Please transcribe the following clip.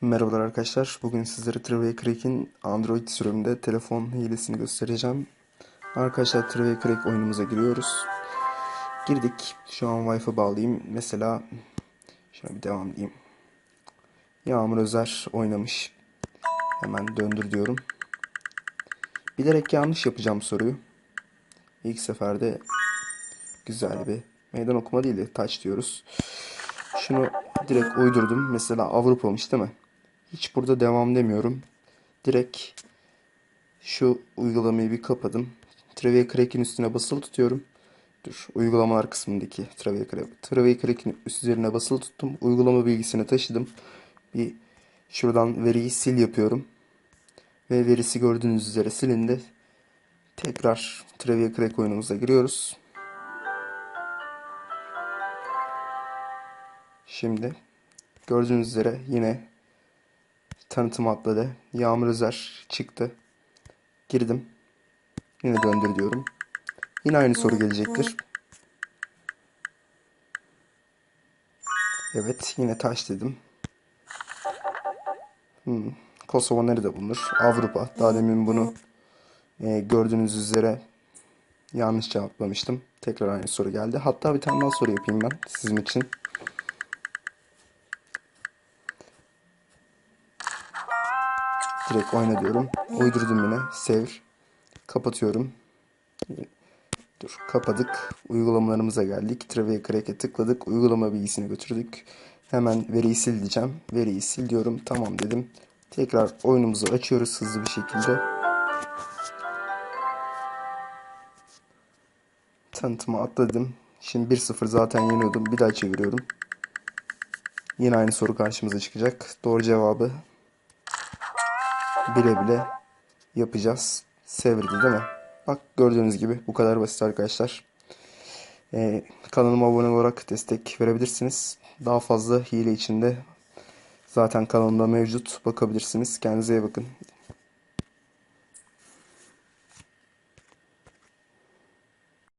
Merhabalar arkadaşlar. Bugün sizlere Trivia Crack'in Android sürümünde telefon hilesini göstereceğim. Arkadaşlar Trivia Crack oyunumuza giriyoruz. Girdik. Şu an Wi-Fi bağlayayım. Mesela şuna bir devam diyeyim. Yağmur Özer oynamış. Hemen döndür diyorum. Bilerek yanlış yapacağım soruyu. İlk seferde güzel bir meydan okuma değil de touch diyoruz. Şunu direkt uydurdum. Mesela Avrupa'mış değil mi? Hiç burada devam demiyorum. Direkt şu uygulamayı bir kapadım. Trivia Crack'in üstüne basılı tutuyorum. Dur, uygulamalar kısmındaki Trivia Crack. Trivia Crack'in üzerine basılı tuttum. Uygulama bilgisini taşıdım. Bir şuradan veriyi sil yapıyorum. Ve verisi gördüğünüz üzere silindi. Tekrar Trivia Crack oyunumuza giriyoruz. Şimdi gördüğünüz üzere yine tanıtım atladı. Yağmur Özer çıktı. Girdim. Yine döndür diyorum. Yine aynı soru gelecektir. Evet yine taş dedim. Hmm. Kosova nerede bulunur? Avrupa. Daha demin bunu e, gördüğünüz üzere yanlış cevaplamıştım. Tekrar aynı soru geldi. Hatta bir tane daha soru yapayım ben sizin için. Direkt oyna diyorum. Uydurdum yine. Sevr. Kapatıyorum. Dur kapadık. Uygulamalarımıza geldik. Trivia Crack'e tıkladık. Uygulama bilgisini götürdük. Hemen veriyi sil diyeceğim. Veriyi sil diyorum. Tamam dedim. Tekrar oyunumuzu açıyoruz hızlı bir şekilde. Tanıtıma atladım. Şimdi 1-0 zaten yeniyordum. Bir daha çeviriyorum. Yine aynı soru karşımıza çıkacak. Doğru cevabı bile bile yapacağız. Sevirdi değil mi? Bak gördüğünüz gibi bu kadar basit arkadaşlar. Ee, kanalıma abone olarak destek verebilirsiniz. Daha fazla hile içinde zaten kanalımda mevcut. Bakabilirsiniz. Kendinize iyi bakın.